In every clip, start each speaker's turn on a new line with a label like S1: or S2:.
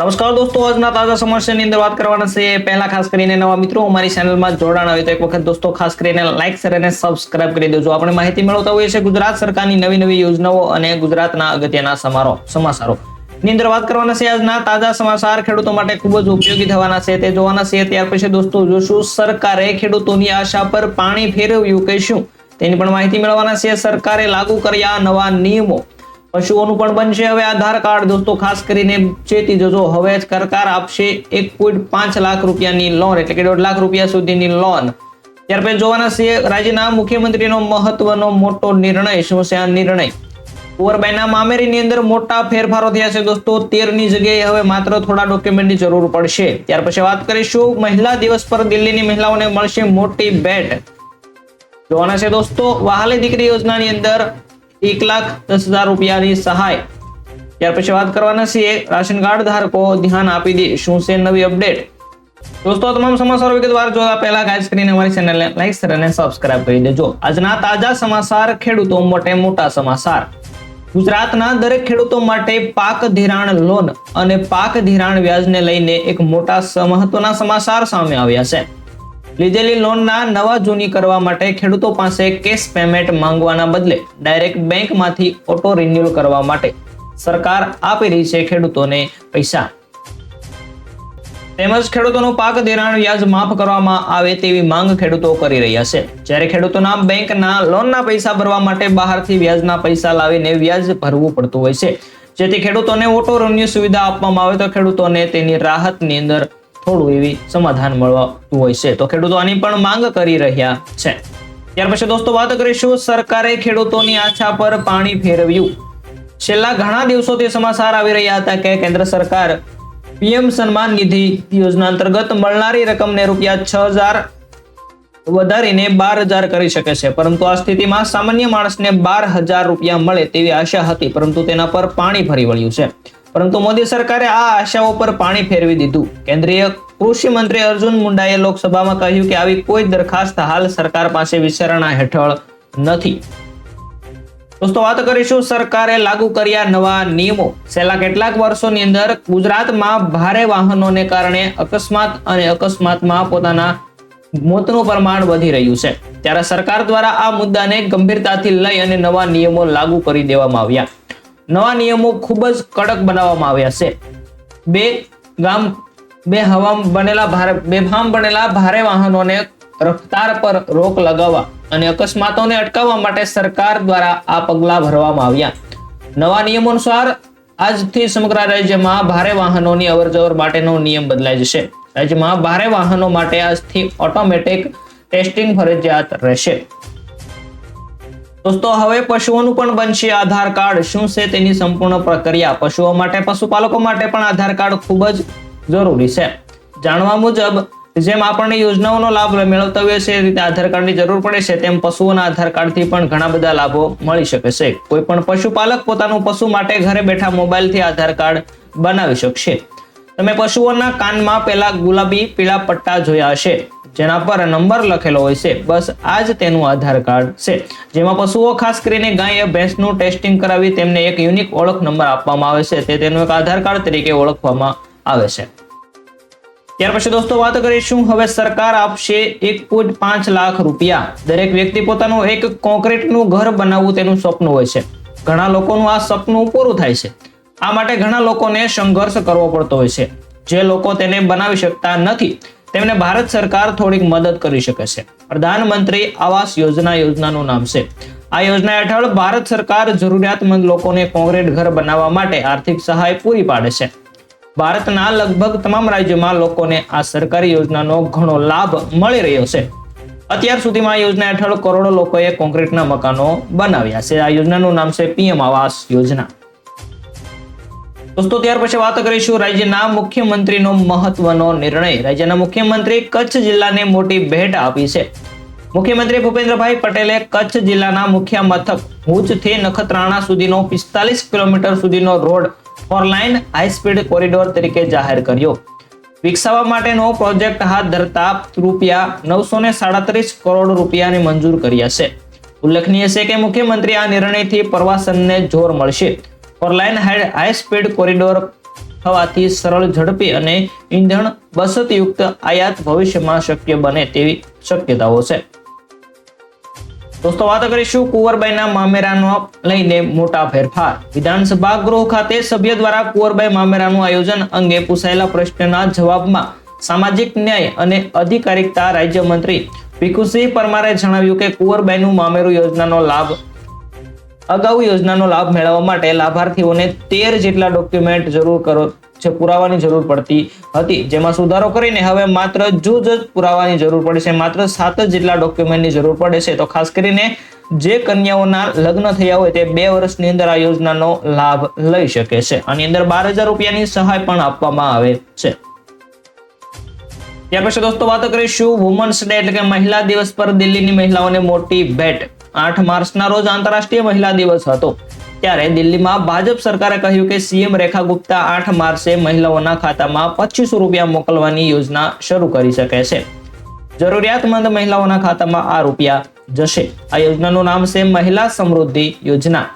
S1: નમસ્કાર દોસ્તો, આજના તાજા સમાચારની અંદર વાત કરવાના છે. પહેલા ખાસ કરીને નવા મિત્રો, અમારી ચેનલમાં જોડાણ હોય તો એક વખત દોસ્તો, ખાસ કરીને લાઇક શેર અને સબસ્ક્રાઇબ કરી દેજો. આપણે માહિતી મેળવતા હોઈએ છીએ ગુજરાત સરકારની નવી નવી યોજનાઓ અને ગુજરાતના અગત્યના સમારો સમાચારો. ની અંદર વાત કરવાના છે આજના તાજા સમાચાર. ખેડૂતો માટે ખૂબ જ ઉપયોગી થવાના છે. તે જોવાના છે. ત્યાર પછી દોસ્તો, જોશું સરકારે ખેડૂતોની આશા પર પાણી ફેરવ્યું કે શું? તેની પણ માહિતી મેળવવાના છે. સરકારે લાગુ કર્યા નવા નિયમો. પશુઓનું પણ બનશે. હવે આધાર કાર્ડ દોસ્તો, ખાસ કરીને ચેતી જજો. હવે સરકાર આપશે એક પોઈન્ટ પાંચ લાખ રૂપિયાની લોન એટલે કે દોઢ લાખ રૂપિયા સુધીની લોન ત્યાર પછી જોવાના છે રાજ્યના મુખ્યમંત્રીનો મહત્વનો મોટો નિર્ણય. શું છે આ નિર્ણય? કુંવરબાઈના મામેરીની અંદર મોટા ફેરફારો થયા છે દોસ્તો. તેરની જગ્યાએ હવે માત્ર થોડા ડોક્યુમેન્ટની જરૂર પડશે. ત્યાર પછી વાત કરીશું. મહિલા દિવસ પર દિલ્હીની મહિલાઓને મળશે મોટી ભેટ. જોવાના છે દોસ્તો, વહાલી દીકરી યોજનાની અંદર એક લાખ દસ હજાર રૂપિયાની સહાય. ત્યાર પછી વાત કરવાના છીએ રાશન કાર્ડ ધારકો ધ્યાન આપી દે, શું છે નવી અપડેટ? દોસ્તો, તમામ સમાચારો વિગતવાર જોતા પહેલા ખાસ કરીને અમારી ચેનલને લાઈક શેર અને સબસ્ક્રાઇબ કરી દેજો. આજના તાજા સમાચાર ખેડૂતો માટે મોટા સમાચાર. ગુજરાતના દરેક ખેડૂતો માટે પાક ધિરાણ લોન અને પાક ધિરાણ વ્યાજને લઈને એક મોટા મહત્વના સમાચાર સામે આવ્યા છે. લીધેલી લોનના નવા જૂની કરવા માટે ખેડૂતો પાસે કેશ પેમેન્ટ માંગવાના બદલે ડાયરેક્ટ બેંકમાંથી ઓટો રિન્યુઅલ કરવા માટે સરકાર આપી રહી છે ખેડૂતોને પૈસા. તેમજ ખેડૂતોનું પાક ધિરાણ વ્યાજ માફ કરવામાં આવે તેવી માંગ ખેડૂતો કરી રહ્યા છે. જ્યારે ખેડૂતોના બેંકના લોનના પૈસા ભરવા માટે બહારથી વ્યાજના પૈસા લાવીને વ્યાજ ભરવું પડતું હોય છે. જેથી ખેડૂતોને ઓટો રિન્યુ સુવિધા આપવામાં આવે તો ખેડૂતોને તેની રાહતની અંદર થોડું એવી સમાધાન મળતું હોય છે. તો ખેડૂતો આની પણ માંગ કરી રહ્યા છે. ત્યાર પછી દોસ્તો વાત કરીશું સરકારે ખેડૂતોની આશા પર પાણી ફેરવ્યું. છેલ્લા ઘણા દિવસોથી સમાચાર આવી રહ્યા હતા કે કેન્દ્ર સરકાર પીએમ સન્માન નિધિ યોજના અંતર્ગત મળનારી રકમને રૂપિયા છ હજાર વધારીને બાર હજાર કરી શકે છે. પરંતુ આ સ્થિતિમાં સામાન્ય માણસને બાર હજાર રૂપિયા મળે તેવી આશા હતી, પરંતુ તેના પર પાણી ફરી વળ્યું છે. પરંતુ મોદી સરકારે આ આશાઓ પર પાણી ફેરવી દીધું. કેન્દ્રીય કૃષિ મંત્રી અર્જુન મુંડાએ લોકસભામાં કહ્યું કે આવી કોઈ દરખાસ્ત હાલ સરકાર પાસે વિચારણા હેઠળ નથી. દોસ્તો, વાત કરીશું સરકારે લાગુ કર્યા નવા નિયમો. છેલ્લા કેટલાક વર્ષોની અંદર ગુજરાતમાં ભારે વાહનોને કારણે અકસ્માત અને અકસ્માતમાં પોતાના મોતનું પ્રમાણ વધી રહ્યું છે. ત્યારે સરકાર દ્વારા આ મુદ્દાને ગંભીરતાથી લઈ અને નવા નિયમો લાગુ કરી દેવામાં આવ્યા. નવા નિયમો ખૂબ જ કડક બનાવવામાં આવ્યા છે. બે ગામ, બે હવામ બનેલા ભારે બેફામ બનેલા ભારે વાહનોને રફતાર પર રોક લગાવવા અને અકસ્માતોને અટકાવવા માટે સરકાર દ્વારા આ પગલાં ભરવામાં આવ્યા. નવા નિયમો અનુસાર આજથી સમગ્ર રાજ્યમાં ભારે વાહનોની અવરજવર માટેનો નિયમ બદલાઈ જશે. રાજ્યમાં ભારે વાહનો માટે આજથી ઓટોમેટિક ટેસ્ટિંગ ફરજિયાત રહેશે. દોસ્તો, હવે પશુઓનું પણ બનશે આધાર કાર્ડ. શું છે તેની સંપૂર્ણ પ્રક્રિયા? પશુઓ માટે, પશુપાલકો માટે પણ આધાર કાર્ડ ખૂબ જ જરૂરી છે. જાણવા મુજબ, જેમ આપણને યોજનાઓનો લાભ મેળવતા હોય છે એ રીતે આધાર કાર્ડની જરૂર પડે છે, તેમ પશુઓના આધાર કાર્ડથી પણ ઘણા બધા લાભો મળી શકે છે. કોઈ પણ પશુપાલક પોતાનું પશુ માટે ઘરે બેઠા મોબાઈલથી આધાર કાર્ડ બનાવી શકશે. તમે પશુઓના કાનમાં પેલા ગુલાબી, પીળા પટ્ટા જોયા હશે. જેના પર નંબર લખેલો હોય છે. બસ આ જ તેનું આધાર કાર્ડ છે. જેમાં પશુઓ ખાસ કરીને ગાય ભેંસનું ટેસ્ટિંગ કરાવી તેમને એક યુનિક ઓળખ નંબર આપવામાં આવે છે. તે તેનું એક આધાર કાર્ડ તરીકે ઓળખવામાં આવે છે. ત્યાર પછી દોસ્તો વાત કરીશું હવે સરકાર આપશે એક પોઈન્ટ પાંચ લાખ રૂપિયા. દરેક વ્યક્તિ પોતાનું એક કોન્ક્રીટનું ઘર બનાવવું તેનું સપનું હોય છે. ઘણા લોકોનું આ સપનું પૂરું થાય છે. આ માટે ઘણા લોકોને સંઘર્ષ કરવો પડતો હોય છે. જે લોકો તેને બનાવી શકતા નથી. તેમને ભારત સરકાર થોડીક મદદ કરી શકે છે. પ્રધાનમંત્રી આવાસ યોજના યોજનાનું નામ છે. આ યોજના હેઠળ ભારત સરકાર જરૂરિયાતમંદ લોકોને કોન્ક્રીટ ઘર બનાવવા માટે આર્થિક સહાય પૂરી પાડે છે. ભારતના લગભગ તમામ રાજ્યોમાં લોકોને આ સરકારી યોજનાનો ઘણો લાભ મળી રહ્યો છે. અત્યાર સુધીમાં આ યોજના હેઠળ કરોડો લોકોએ કોન્ક્રીટના મકાનો બનાવ્યા છે. આ યોજનાનું નામ છે પીએમ આવાસ યોજના. દોસ્તો, ત્યાર પછી વાત કરીશું રાજ્યના મુખ્યમંત્રીનો મહત્વનો નિર્ણય. રાજ્યના મુખ્યમંત્રી કચ્છ જિલ્લાને મોટી ભેટ આપી છે. મુખ્યમંત્રી ભૂપેન્દ્રભાઈ પટેલે કચ્છ જિલ્લાના મુખ્ય મથક ભુજથી નખત્રાણા સુધીનો પિસ્તાલીસ કિલોમીટર સુધીનો road four lane high speed corridor તરીકે જાહેર કર્યો. વિકસાવવા માટેનો પ્રોજેક્ટ હાથ ધરતા રૂપિયા નવસો ને સાડત્રીસ કરોડ રૂપિયાને મંજૂર કર્યા છે. ઉલ્લેખનીય છે કે મુખ્યમંત્રી આ નિર્ણયથી પ્રવાસનને જોર મળશે. ફોરલાઇન હાઈ સ્પીડ કોરિડોર થવાથી સરળ ઝડપી અને ઈંધણ બસતયુક્ત આયાત ભવિષ્યમાં શક્ય બને તેવી શક્યતાઓ છે. દોસ્તો, વાત કરીશું કુંવરબાઈના મામેરાનો લઈને મોટા ફેરફાર. વિધાનસભા ગૃહ ખાતે સભ્ય દ્વારા કુંવરબાઈ મામેરાનું આયોજન અંગે પૂછાયેલા પ્રશ્નના જવાબમાં સામાજિક ન્યાય અને અધિકારિકતા રાજ્યમંત્રી ભીખુસિંહ પરમારે જણાવ્યું કે કુંવરબાઈનું મામેરું યોજનાનો લાભ અગાઉ યોજનાનો લાભ મેળવવા માટે લાભાર્થીઓને તેર જેટલા ડોક્યુમેન્ટ જરૂર કરો છે પુરાવાની જરૂર પડતી હતી. જેમાં સુધારો કરીને હવે માત્ર જૂજ જ પુરાવાની જરૂર પડશે માત્ર સાત જ જેટલા ડોક્યુમેન્ટની જરૂર પડે છે. તો ખાસ કરીને જે કન્યાઓના લગ્ન થયા હોય તે બે વર્ષની અંદર આ યોજનાનો લાભ લઈ શકે છે. આની અંદર બાર હજાર રૂપિયાની સહાય પણ આપવામાં આવે છે. ત્યાર પછી દોસ્તો, વાત કરીશું વુમન્સ ડે એટલે કે મહિલા દિવસ પર દિલ્હીની મહિલાઓને મોટી ભેટ. આઠ માર્ચના રોજ આંતરરાષ્ટ્રીય મહિલા દિવસ હતો. ત્યારે દિલ્હીમાં ભાજપ સરકારે કહ્યું કે સીએમ રેખા ગુપ્તા આઠ માર્ચે મહિલાઓના ખાતામાં પચીસો રૂપિયા મોકલવાની યોજના શરૂ કરી શકે છે. જરૂરિયાતમંદ મહિલાઓના ખાતામાં આ રૂપિયા જશે. આ યોજનાનું નામ છે મહિલા સમૃદ્ધિ યોજના.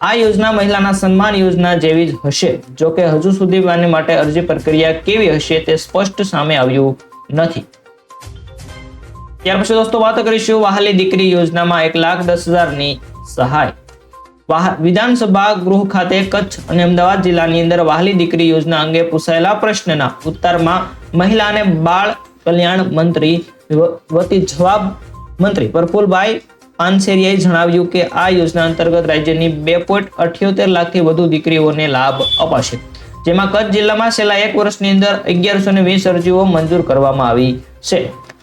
S1: આ યોજના મહિલાના સન્માન યોજના જેવી જ હશે. જો કે હજુ સુધી આની માટે અરજી પ્રક્રિયા કેવી હશે તે સ્પષ્ટ સામે આવ્યું નથી. ત્યાર પછી દોસ્તો, વાત કરીશું વહાલી દીકરી યોજનામાં એક લાખ દસ હજારની સહાય. વિધાનસભા ગૃહ ખાતે કચ્છ અને અમદાવાદ જિલ્લાની અંદર વહાલી દીકરી યોજના અંગે પૂછાયેલા પ્રશ્નના ઉત્તરમાં મહિલા અને બાળ કલ્યાણ મંત્રી વતી જવાબ મંત્રી પ્રફુલભાઈ પાનસેરિયાએ જણાવ્યું કે આ યોજના અંતર્ગત રાજ્યની બે પોઈન્ટ અઠ્યોતેર લાખથી વધુ દીકરીઓને લાભ અપાશે, જેમાં કચ્છ જિલ્લામાં છેલ્લા એક વર્ષની અંદર અગિયારસો ને વીસ અરજીઓ મંજૂર કરવામાં આવી છે.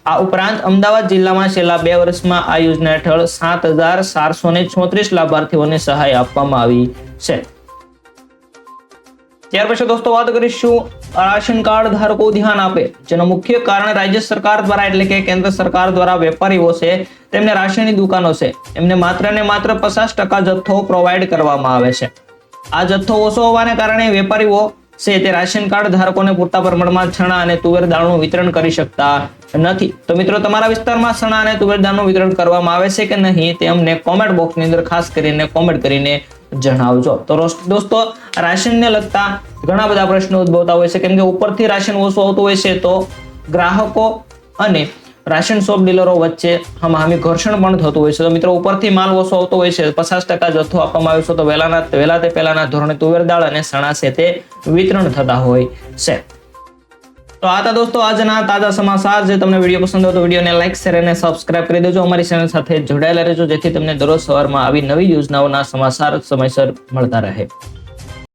S1: આ ઉપરાંત અમદાવાદ જિલ્લામાં છેલ્લા બે વર્ષમાં આ યોજના હેઠળ સાત હજાર ચારસો ને છોત્રીસ લાભાર્થીઓને સહાય આપવામાં આવી છે. ત્યાર પછી દોસ્તો વાત કરીશું રાશન કાર્ડ ધારકો ધ્યાન આપે, જેનું મુખ્ય કારણ રાજ્ય સરકાર દ્વારા એટલે કે કેન્દ્ર સરકાર દ્વારા વેપારીઓ છે, તેમને રાશનની દુકાનો છે. એમને માત્ર ને માત્ર પચાસ ટકા જથ્થો પ્રોવાઈડ કરવામાં આવે છે. આ જથ્થો ઓછો હોવાને કારણે વેપારીઓ છે તે રાશન કાર્ડ ધારકોને પૂરતા પ્રમાણમાં ચણા અને તુવેર દાળનું વિતરણ કરી શકતા નથી. તો મિત્રો, તમારા વિસ્તારમાં ચણા અને તુવેર દાળનું વિતરણ કરવામાં આવે છે કે નહીં તે અમને કોમેન્ટ બોક્સની અંદર ખાસ કરીને કોમેન્ટ કરીને જણાવજો. તો દોસ્તો, રાશનને લગતા ઘણા બધા પ્રશ્નો ઉદ્ભવતા હોય છે. કેમ કે ઉપરથી રાશન ઓછું આવતું હોય છે તો ગ્રાહકો અને રાશન શોપ ડીલરો વચ્ચે હામી ઘર્ષણ પણ થતું હોય છે. તો મિત્રો, ઉપરથી માલ ઓછો આવતો હોય છે, પચાસ ટકા જથ્થો આપવામાં આવ્યો છે. તો વહેલાના વહેલા તે પહેલાના ધોરણે તુવેર દાળ અને છે તે વિતરણ થતા હોય છે. તો આ હતા દોસ્તો આજના તાજા સમાચાર. જે તમને વીડિયો પસંદ હોય તો વિડીયોને લાઈક, શેર અને સબસ્ક્રાઇબ કરી દેજો. અમારી ચેનલ સાથે જોડાયેલા રહેજો, જેથી તમને દરરોજ સવારમાં આવી નવી યોજનાઓના સમાચાર સમયસર મળતા રહે.